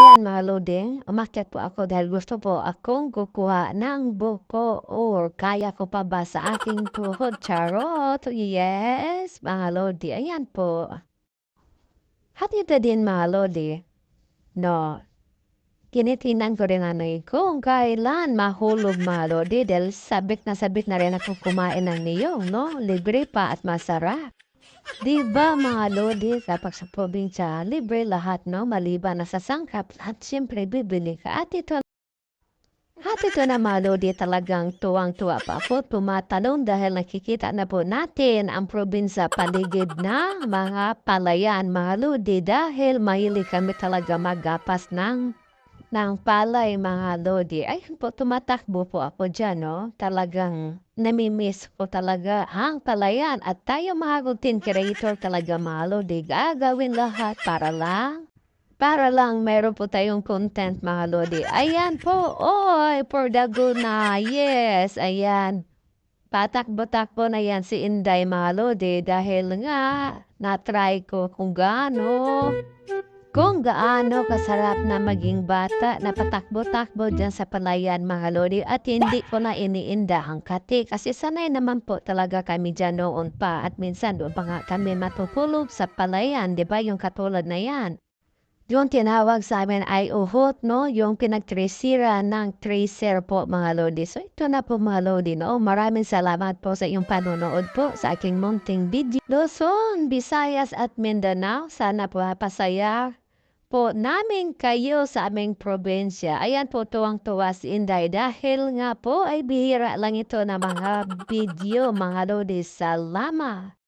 Ayan mga loding, umakyat po ako dahil gusto po akong kukuha ng buko or kaya ko pa ba sa aking tuhod. Charot! Yes, mga lodi. Ayan po. Hatid na din mga lodi. No. Kinitinan ko rin ano eh, kung kailan mahulog mga lodi dahil sabik na sabik na rin ako kumain ng niyong, no? Libre pa at masarap. Di ba mga lodi, kapag sa probinsya, libre lahat, no? Maliban na sa sangkap, at siyempre bibili ka. At ito, at ito na mga lodi, talagang tuwang-tuwa pa ako. Tumatalon dahil nakikita na po natin ang probinsya paligid ng mga palayan, mga lodi. Dahil mahilig kami talaga magapas ng ng palay mga lodi. Ay po, tumatakbo po ako dyan, no? Talagang namimiss ko talaga ang palayan at tayo mga content creator talaga mga lodi. Gagawin lahat para lang para lang meron po tayong content mga lodi. Ayan po, oy, for the good na, yes, ayan. Patakbo-takbo na yan si Inday mga lodi dahil nga na-try ko kung gaano kung gaano kasarap na maging bata na patakbo-takbo dyan sa palayan mga lodi at hindi ko na iniinda ang kati. Kasi sanay naman po talaga kami dyan noon pa. At minsan doon pa nga kami matutulog sa palayan, di ba? Yung katulad na yan. Yung tinawag sa amin ay uhot, no? Yung pinagtresira ng tracer po, mga lodi. So, ito na po, mga lodi, no? Maraming salamat po sa iyong panonood po sa aking munting video. Luzon, Visayas at Mindanao, sana po pasaya po namin kayo sa aming probinsya. Ayan po, tuwang-tuwa si Inday dahil nga po ay bihira lang ito na mga video, mga lodi. Salamat!